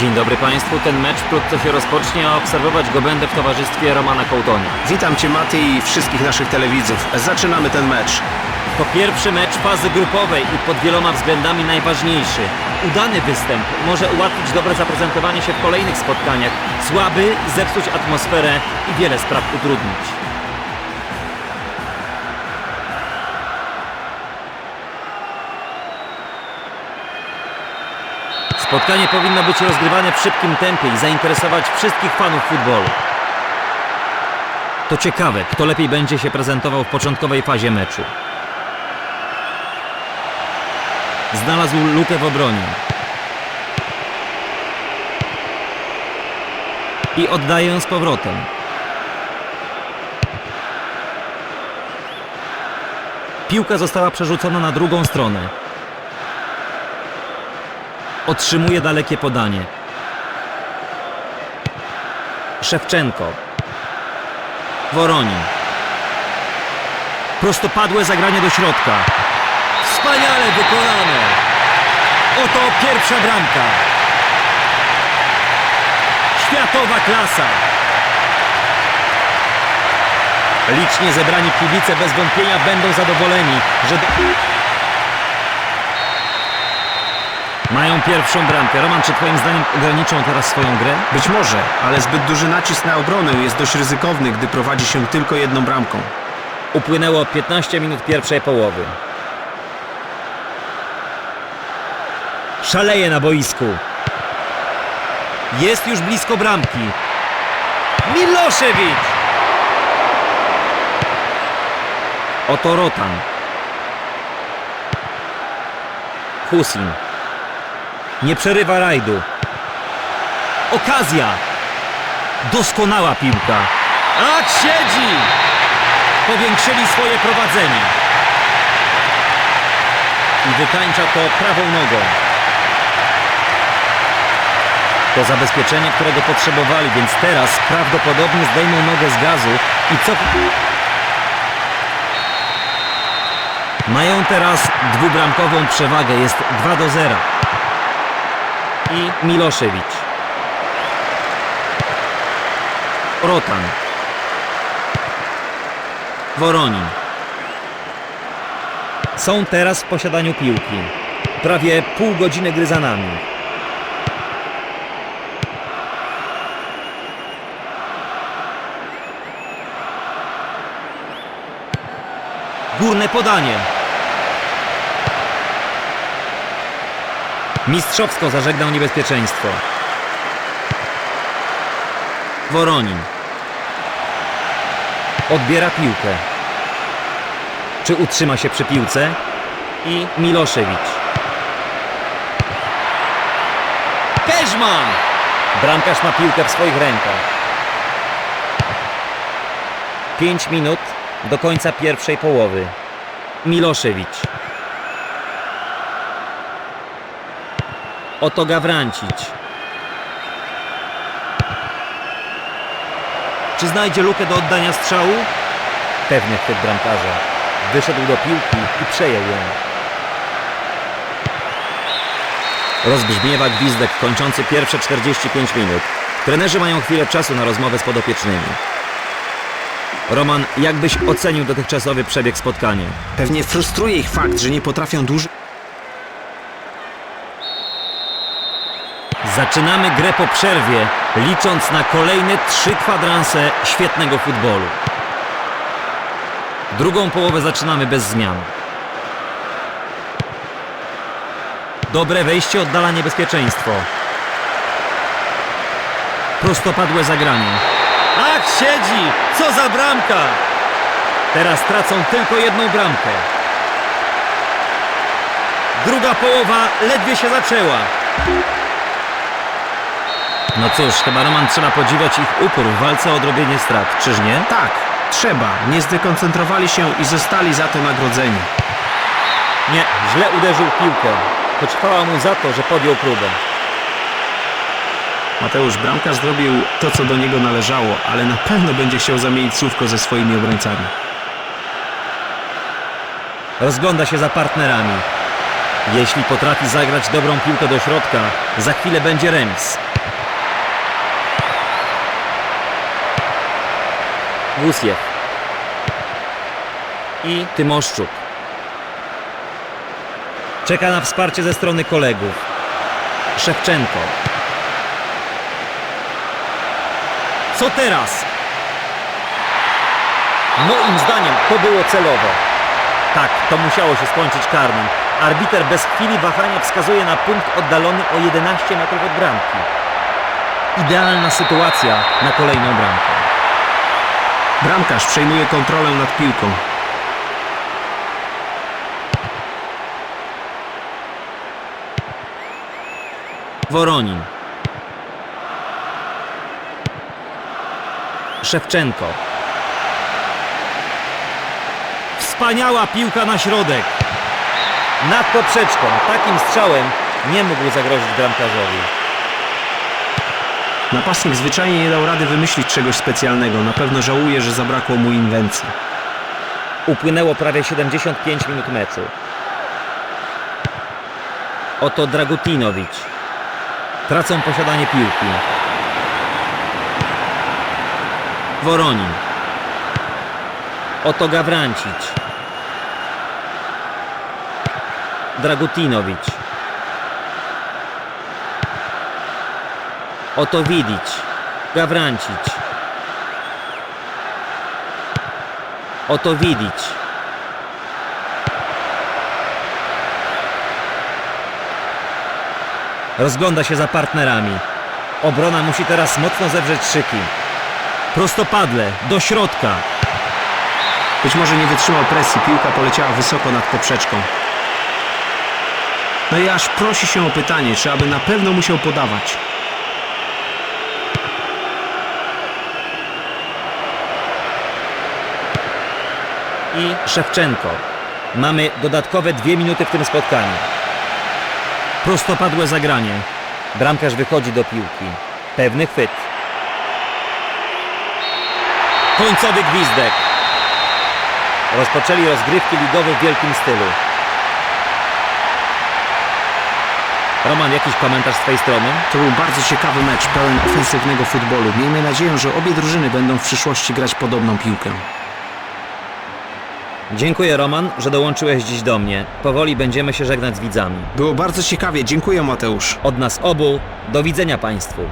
Dzień dobry Państwu. Ten mecz wkrótce się rozpocznie, a obserwować go będę w towarzystwie Romana Kołtonia. Witam Cię Maty i wszystkich naszych telewidzów. Zaczynamy ten mecz. To pierwszy mecz fazy grupowej i pod wieloma względami najważniejszy. Udany występ może ułatwić dobre zaprezentowanie się w kolejnych spotkaniach. Słaby zepsuć atmosferę i wiele spraw utrudnić. Spotkanie powinno być rozgrywane w szybkim tempie i zainteresować wszystkich fanów futbolu. To ciekawe, kto lepiej będzie się prezentował w początkowej fazie meczu. Znalazł lukę w obronie. I oddaje ją z powrotem. Piłka została przerzucona na drugą stronę. Otrzymuje dalekie podanie. Szewczenko. Woronin. Prostopadłe zagranie do środka. Wspaniale wykonane. Oto pierwsza bramka. Światowa klasa. Licznie zebrani kibice bez wątpienia będą zadowoleni, że... Do... Mają pierwszą bramkę. Roman, czy twoim zdaniem ograniczą teraz swoją grę? Być może, ale zbyt duży nacisk na obronę jest dość ryzykowny, gdy prowadzi się tylko jedną bramką. Upłynęło 15 minut pierwszej połowy. Szaleje na boisku. Jest już blisko bramki. Miloszewicz! Oto Rotan. Husin. Nie przerywa rajdu. Okazja! Doskonała piłka. Ach, siedzi! Powiększyli swoje prowadzenie. I wykańcza to prawą nogą. To zabezpieczenie, którego potrzebowali, więc teraz prawdopodobnie zdejmą nogę z gazu i co... Mają teraz dwubramkową przewagę, jest 2 do 0. I Miloszewicz. Rotan. Woronin. Są teraz w posiadaniu piłki. Prawie pół godziny gry za nami. Górne podanie. Mistrzowsko zażegnał niebezpieczeństwo. Woronin. Odbiera piłkę. Czy utrzyma się przy piłce? I Miloszewicz. Keżman! Bramkarz ma piłkę w swoich rękach. 5 minut do końca pierwszej połowy. Miloszewicz. Oto Gawrancić. Czy znajdzie lukę do oddania strzału? Pewny chwyt bramkarza. Wyszedł do piłki i przejął ją. Rozbrzmiewa gwizdek kończący pierwsze 45 minut. Trenerzy mają chwilę czasu na rozmowę z podopiecznymi. Roman, jak byś ocenił dotychczasowy przebieg spotkania? Pewnie frustruje ich fakt, że nie potrafią dłużej Zaczynamy grę po przerwie, licząc na kolejne trzy kwadranse świetnego futbolu. Drugą połowę zaczynamy bez zmian. Dobre wejście oddala niebezpieczeństwo. Prostopadłe zagranie. Ach, siedzi! Co za bramka! Teraz tracą tylko jedną bramkę. Druga połowa ledwie się zaczęła. No cóż, chyba Roman trzeba podziwiać ich upór w walce o odrobienie strat, czyż nie? Tak, trzeba. Nie zdekoncentrowali się i zostali za to nagrodzeni. Nie, źle uderzył w piłkę. Choć chwała mu za to, że podjął próbę. Mateusz Bramkarz zrobił to, co do niego należało, ale na pewno będzie chciał zamienić słówko ze swoimi obrońcami. Rozgląda się za partnerami. Jeśli potrafi zagrać dobrą piłkę do środka, za chwilę będzie remis. Wusiew. I Tymoszczuk. Czeka na wsparcie ze strony kolegów. Szewczenko. Co teraz? Moim zdaniem to było celowe. Tak, to musiało się skończyć karnym. Arbiter bez chwili wahania wskazuje na punkt oddalony o 11 metrów od bramki. Idealna sytuacja na kolejną bramkę. Bramkarz przejmuje kontrolę nad piłką. Woronin. Szewczenko. Wspaniała piłka na środek. Nad poprzeczką. Takim strzałem nie mógł zagrozić bramkarzowi. Napastnik zwyczajnie nie dał rady wymyślić czegoś specjalnego. Na pewno żałuje, że zabrakło mu inwencji. Upłynęło prawie 75 minut meczu. Oto Dragutinowicz. Tracą posiadanie piłki. Woronin. Oto Gawrancic. Dragutinowicz. Oto Widic. Gawrancic. Oto Widic. Rozgląda się za partnerami. Obrona musi teraz mocno zewrzeć szyki. Prostopadle, do środka. Być może nie wytrzymał presji, piłka poleciała wysoko nad poprzeczką. No i aż prosi się o pytanie, czy aby na pewno musiał podawać. I Szewczenko. Mamy dodatkowe dwie minuty w tym spotkaniu. Prostopadłe zagranie. Bramkarz wychodzi do piłki. Pewny chwyt. Końcowy gwizdek. Rozpoczęli rozgrywki ligowe w wielkim stylu. Roman, jakiś komentarz z twojej strony? To był bardzo ciekawy mecz, pełen ofensywnego futbolu. Miejmy nadzieję, że obie drużyny będą w przyszłości grać podobną piłkę. Dziękuję Roman, że dołączyłeś dziś do mnie. Powoli będziemy się żegnać z widzami. Było bardzo ciekawie, dziękuję Mateusz. Od nas obu, do widzenia Państwu.